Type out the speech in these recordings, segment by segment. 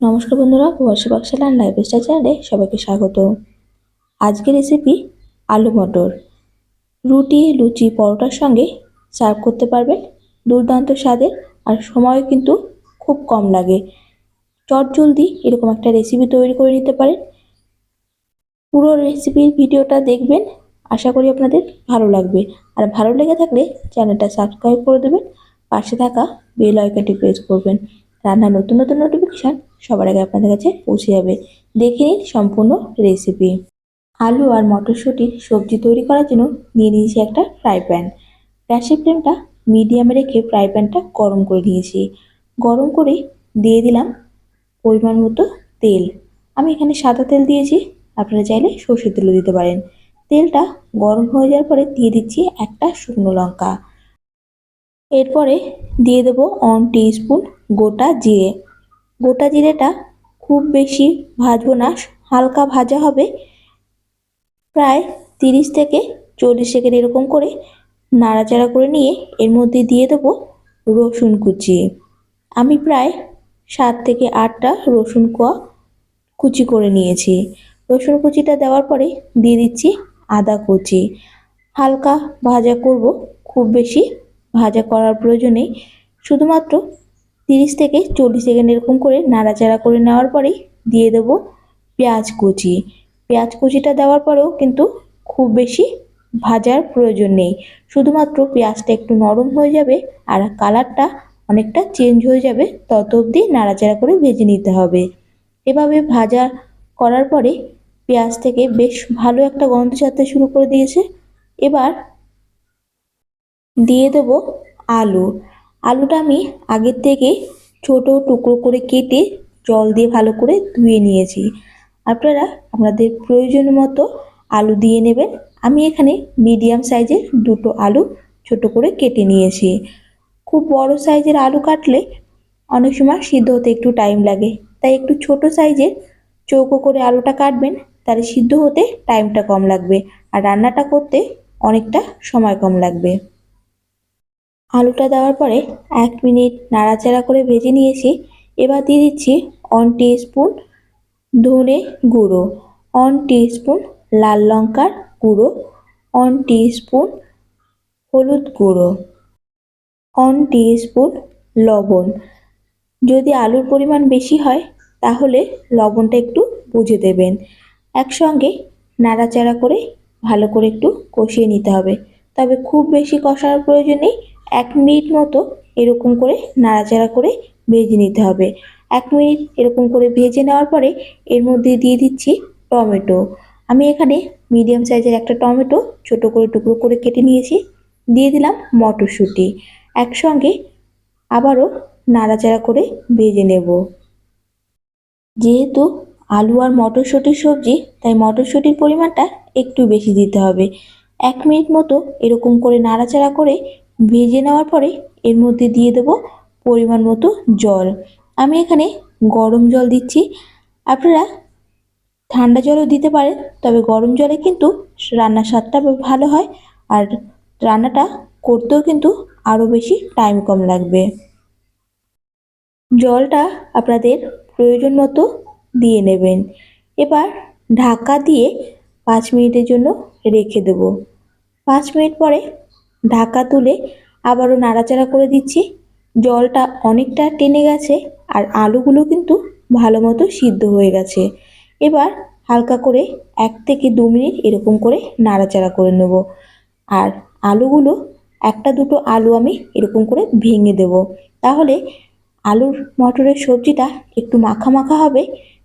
নমস্কার বন্ধুরা, প্রবাসী অ্যান্ড লাইফ স্টাইল চ্যানেলে সবাইকে স্বাগত। আজকের রেসিপি আলু মটর। রুটি, লুচি, পরোটার সঙ্গে সার্ভ করতে পারবেন। দুর্দান্ত স্বাদের আর সময়ও কিন্তু খুব কম লাগে। চট জলদি এরকম একটা রেসিপি তৈরি করে নিতে পারেন। পুরো রেসিপির ভিডিওটা দেখবেন, আশা করি আপনাদের ভালো লাগবে। আর ভালো লেগে থাকলে চ্যানেলটা সাবস্ক্রাইব করে দেবেন। পাশে থাকা বেল আইকনটি প্রেস করবেন। রান্নার নতুন নতুন নোটিফিকেশান সবার আগে আপনাদের কাছে পৌঁছে যাবে। দেখে নিন সম্পূর্ণ রেসিপি আলু আর মটরশুঁটির সবজি তৈরি করার জন্য নিয়ে নিয়েছি একটা ফ্রাই প্যান গ্যাসের ফ্লেমটা মিডিয়ামে রেখে ফ্রাই প্যানটা গরম করে নিয়েছি। গরম করে দিয়ে দিলাম পরিমাণ মতো তেল। আমি এখানে সাদা তেল দিয়েছি, আপনারা চাইলে সর্ষের তেলও দিতে পারেন। তেলটা গরম হয়ে যাওয়ার পরে দিয়ে দিচ্ছি একটা শুকনো লঙ্কা। এরপরে দিয়ে দেবো অন স্পুন গোটা জিরে। গোটা জিরেটা খুব বেশি ভাজবো না, হালকা ভাজা হবে। প্রায় তিরিশ থেকে চল্লিশ সেকেন্ড এরকম করে নাড়াচাড়া করে নিয়ে এর মধ্যে দিয়ে দেবো রসুন কুচি। আমি প্রায় সাত থেকে আটটা রসুন কোয়া কুচি করে নিয়েছি। রসুন কুচিটা দেওয়ার পরে দিয়ে দিচ্ছি আদা কুচি। হালকা ভাজা করব, খুব বেশি ভাজা করার প্রয়োজন শুধুমাত্র তিরিশ থেকে চল্লিশ সেকেন্ড এরকম করে নাড়াচাড়া করে নেওয়ার পরেই দিয়ে দেবো পেঁয়াজ কুচি। পেঁয়াজ কুচিটা দেওয়ার পরেও কিন্তু খুব বেশি ভাজার প্রয়োজন নেই। শুধুমাত্র পেঁয়াজটা একটু নরম হয়ে যাবে আর কালারটা অনেকটা চেঞ্জ হয়ে যাবে তত অবধি নাড়াচাড়া করে ভেজে নিতে হবে। এভাবে ভাজা করার পরে পেঁয়াজ থেকে বেশ ভালো একটা গন্ধ ছাড়তে শুরু করে দিয়েছে। এবার দিয়ে দেবো আলু। আলুটা আমি আগের থেকে ছোট টুকরো করে কেটে জল দিয়ে ভালো করে ধুয়ে নিয়েছি। আপনারা আপনাদের প্রয়োজন মতো আলু দিয়ে নেবেন। আমি এখানে মিডিয়াম সাইজের দুটো আলু ছোট করে কেটে নিয়েছি। খুব বড় সাইজের আলু কাটলে অনেক সময় সিদ্ধ হতে একটু টাইম লাগে। তাই একটু ছোট সাইজের চৌকো করে আলুটা কাটবেন, তাহলে সিদ্ধ হতে টাইমটা কম লাগবে। আর রান্নাটা করতে অনেকটা সময় কম লাগবে। আলুটা দেওয়ার পরে এক মিনিট নাড়াচাড়া করে ভেজে নিয়েছি। এবার দিয়ে দিচ্ছি অন স্পুন ধনে গুঁড়ো অন স্পুন লাল লঙ্কার গুঁড়ো অন স্পুন হলুদ গুঁড়ো অন স্পুন লবণ। যদি আলুর পরিমাণ বেশি হয়, তাহলে লবণটা একটু বুঝে দেবেন। একসঙ্গে নাড়াচাড়া করে ভালো করে একটু কষিয়ে নিতে হবে। তবে খুব বেশি কষার প্রয়োজন নেই এক মিনিট মতো এরকম করে নাড়াচাড়া করে ভেজে নিতে হবে। এক মিনিট এরকম করে ভেজে নেওয়ার পরে এর মধ্যে দিয়ে দিচ্ছি টমেটো। আমি এখানে মিডিয়াম সাইজের একটা টমেটো ছোট করে টুকরো করে কেটে নিয়েছি। দিয়ে দিলাম মটরশুঁটি। একসঙ্গে আবারও নাড়াচাড়া করে ভেজে নেব। যেহেতু আলু আর মটরশুঁটির সবজি, তাই মটরশুঁটির পরিমাণটা একটু বেশি দিতে হবে। এক মিনিট মতো এরকম করে নাড়াচাড়া করে ভেজে নেওয়ার পরে এর মধ্যে দিয়ে দেব পরিমাণ মতো জল। আমি এখানে গরম জল দিচ্ছি। আপনারা ঠান্ডা জলও দিতে পারেন, তবে গরম জলে কিন্তু রান্নার স্বাদটা ভালো হয় আর রান্নাটা করতেও কিন্তু আরও বেশি টাইম কম লাগবে। জলটা আপনাদের প্রয়োজন মতো দিয়ে নেবেন। এবার ঢাকা দিয়ে পাঁচ মিনিটের জন্য রেখে দেবো। পাঁচ মিনিট পরে ঢাকা তুলে আবারও নাড়াচাড়া করে দিচ্ছি। জলটা অনেকটা টেনে গেছে আর আলুগুলো কিন্তু ভালো মতো সিদ্ধ হয়ে গেছে। এবার হালকা করে এক থেকে দু মিনিট এরকম করে নাড়াচাড়া করে নেব। আর আলুগুলো একটা দুটো আলু আমি এরকম করে ভেঙে দেব। তাহলে আলুর মটরের সবজিটা একটু মাখা মাখা হবে,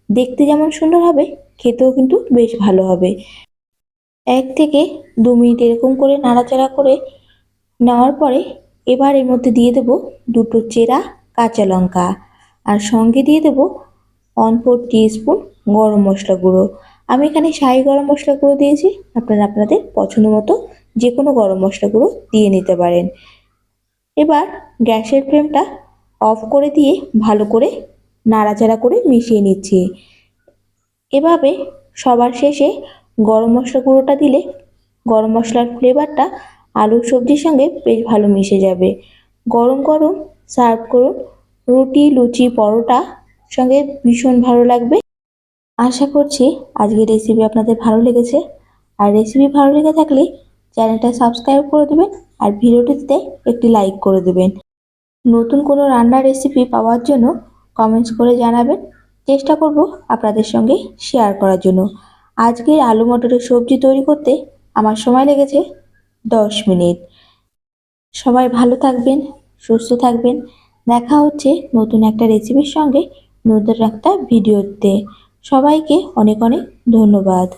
দেখতে যেমন সুন্দর হবে, খেতেও কিন্তু বেশ ভালো হবে। এক থেকে দু মিনিট এরকম করে নাড়াচাড়া করে নেওয়ার পরে এবার এর মধ্যে দিয়ে দেব দুটো চেরা কাঁচা লঙ্কা। আর সঙ্গে দিয়ে দেব ওয়ান ফোর স্পুন গরম মশলা গুঁড়ো। আমি এখানে শাহি গরম মশলা গুঁড়ো দিয়েছি। আপনারা আপনাদের পছন্দ মতো যে কোনো গরম মশলা গুঁড়ো দিয়ে নিতে পারেন। এবার গ্যাসের ফ্লেমটা অফ করে দিয়ে ভালো করে নাড়াচাড়া করে মিশিয়ে নিচ্ছি। এভাবে সবার শেষে গরম মশলা গুঁড়োটা দিলে গরম মশলার ফ্লেভারটা আলুর সবজির সঙ্গে বেশ ভালো মিশে যাবে। গরম গরম সার্ভ করুন। রুটি, লুচি, পরোটা সঙ্গে ভীষণ ভালো লাগবে। আশা করছি আজকের রেসিপি আপনাদের ভালো লেগেছে। আর রেসিপি ভালো লেগে থাকলে চ্যানেলটা সাবস্ক্রাইব করে দেবেন আর ভিডিওটিতে একটি লাইক করে দেবেন। নতুন কোনো রান্নার রেসিপি পাওয়ার জন্য কমেন্টস করে জানাবেন। চেষ্টা করব আপনাদের সঙ্গে শেয়ার করার জন্য। আজকের আলু মটরের সবজি তৈরি করতে আমার সময় লেগেছে। দশ মিনিট। সবাই ভালো থাকবেন, সুস্থ থাকবেন। দেখা হচ্ছে নতুন একটা রেসিপির সঙ্গে নতুন একটা ভিডিওতে সবাইকে অনেক অনেক ধন্যবাদ।